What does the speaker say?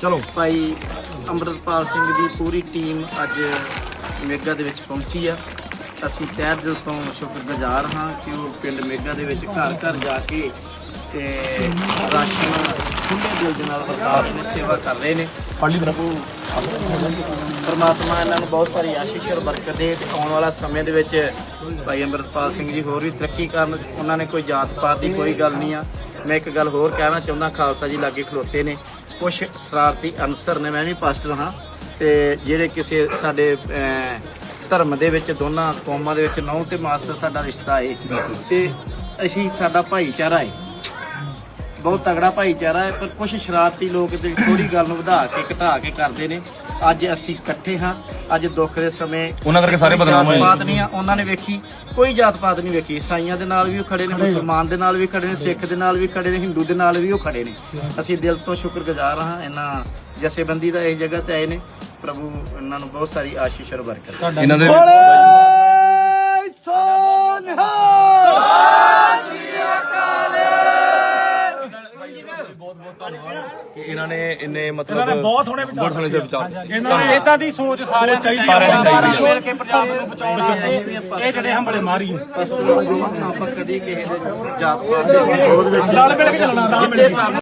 ਚਲੋ। ਭਾਈ ਅੰਮ੍ਰਿਤਪਾਲ ਸਿੰਘ ਦੀ ਪੂਰੀ ਟੀਮ ਅੱਜ ਮੇਗਾ ਦੇ ਵਿੱਚ ਪਹੁੰਚੀ ਆ। ਅਸੀਂ ਤਹਿ ਦਿਲ ਤੋਂ ਸ਼ੁਕਰਗੁਜ਼ਾਰ ਹਾਂ ਕਿ ਉਹ ਪਿੰਡ ਮੇਗਾ ਦੇ ਵਿੱਚ ਘਰ ਘਰ ਜਾ ਕੇ ਤੇ ਰਾਸ਼ਨ ਖੁੱਲੇ ਦਿਲ ਦੇ ਨਾਲ ਵਰਤਾਅ ਨੇ ਸੇਵਾ ਕਰ ਰਹੇ ਨੇ। ਬਰਾ ਪ੍ਰਭੂ ਪਰਮਾਤਮਾ ਇਹਨਾਂ ਨੂੰ ਬਹੁਤ ਸਾਰੀ ਆਸ਼ੀਸ਼ ਔਰ ਬਰਕਤ ਦੇ ਤੇ ਆਉਣ ਵਾਲਾ ਸਮੇਂ ਦੇ ਵਿੱਚ ਭਾਈ ਅੰਮ੍ਰਿਤਪਾਲ ਸਿੰਘ ਜੀ ਹੋਰ ਵੀ ਤਰੱਕੀ ਕਰਨ ਉਹਨਾਂ ਨੇ ਕੋਈ ਜਾਤ ਪਾਤ ਦੀ ਕੋਈ ਗੱਲ ਨਹੀਂ ਆ। ਮੈਂ ਇੱਕ ਗੱਲ ਹੋਰ ਕਹਿਣਾ ਚਾਹੁੰਦਾ ਖਾਲਸਾ ਜੀ ਲਾਗੇ ਖਲੋਤੇ ਨੇ। ਕੁਝ ਸ਼ਰਾਰਤੀ ਅਨਸਰ ਨੇ ਮੈਂ ਵੀ ਪਾਸਟਰ ਹਾਂ ਤੇ ਜਿਹੜੇ ਕਿਸੇ ਸਾਡੇ ਧਰਮ ਦੇ ਵਿੱਚ ਦੋਨਾਂ ਕੌਮਾਂ ਦੇ ਵਿੱਚ ਨੌ ਤੇ ਮਾਸਟਰ ਸਾਡਾ ਰਿਸ਼ਤਾ ਹੈ। ਤੇ ਅਸੀਂ ਸਾਡਾ ਭਾਈਚਾਰਾ ਹੈ। ਬਹੁਤ ਤਗੜਾ ਭਾਈਚਾਰਾ ਹੈ ਪਰ ਕੁਝ ਸ਼ਰਾਰਤੀ ਲੋਕ ਤੇ ਥੋੜੀ ਗੱਲ ਨੂੰ ਵਧਾ ਕੇ ਘਟਾ ਕੇ ਕਰਦੇ ਨੇ। ਅੱਜ ਅਸੀਂ ਇਕੱਠੇ ਹਾਂ। ਅੱਜ ਦੁੱਖ ਦੇ ਸਮੇਂ ਉਹਨਾਂ ਕਰਕੇ ਸਾਰੇ ਬਦਨਾਮ ਹੋਏ। ਜਾਤ ਪਾਤ ਨਹੀਂ ਆ ਉਹਨਾਂ ਨੇ ਵੇਖੀ ਕੋਈ ਜਾਤ ਪਾਤ ਨਹੀਂ ਵੇਖੀ। ਈਸਾਈਆਂ ਦੇ ਨਾਲ ਵੀ ਉਹ ਖੜੇ ਨੇ ਮੁਸਲਮਾਨ ਦੇ ਨਾਲ ਵੀ ਖੜੇ ਨੇ ਸਿੱਖ ਦੇ ਨਾਲ ਵੀ ਖੜੇ ਨੇ ਹਿੰਦੂ ਦੇ ਨਾਲ ਵੀ ਉਹ ਖੜੇ ਨੇ। ਅਸੀਂ ਦਿਲ ਤੋਂ ਸ਼ੁਕਰਗੁਜ਼ਾਰ ਹਾਂ ਇਹਨਾਂ ਜਥੇਬੰਦੀ ਦਾ ਇਸ ਜਗ੍ਹਾ ਤੇ ਆਏ ਨੇ। ਪ੍ਰਭੂ ਇਹਨਾਂ ਨੂੰ ਬਹੁਤ ਸਾਰੀ ਆਸ਼ੀਸ਼ ਔਰ ਬਰਕਤ। ਇਹਨਾਂ ਦੇ ਕਿ ਇਹਨਾਂ ਨੇ ਇੰਨੇ ਮਤਲਬ ਇਹਨਾਂ ਨੇ ਬਹੁਤ ਸੋਹਣੇ ਵਿਚਾਰ ਬਹੁਤ ਸੋਹਣੇ ਵਿਚਾਰ ਇਹਨਾਂ ਨੇ ਇਦਾਂ ਦੀ ਸੋਚ ਸਾਰਿਆਂ ਦੀ ਸਾਰਿਆਂ ਦੀ ਚਾਹੀਦੀ ਹੈ। ਮਿਲ ਕੇ ਪੰਜਾਬ ਨੂੰ ਬਚਾਉਣਾ ਇਹ ਜਿਹੜੇ ਹੰਬੜੇ ਮਾਰੀ ਆਪਾਂ ਕਦੀ ਕਿਸੇ ਦੇ ਜਾਤ ਪਾਤ ਦੇ ਵਿਰੋਧ ਵਿੱਚ ਨਾਲ ਮਿਲ ਕੇ ਚੱਲਣਾ ਨਾਲ ਮਿਲ ਕੇ।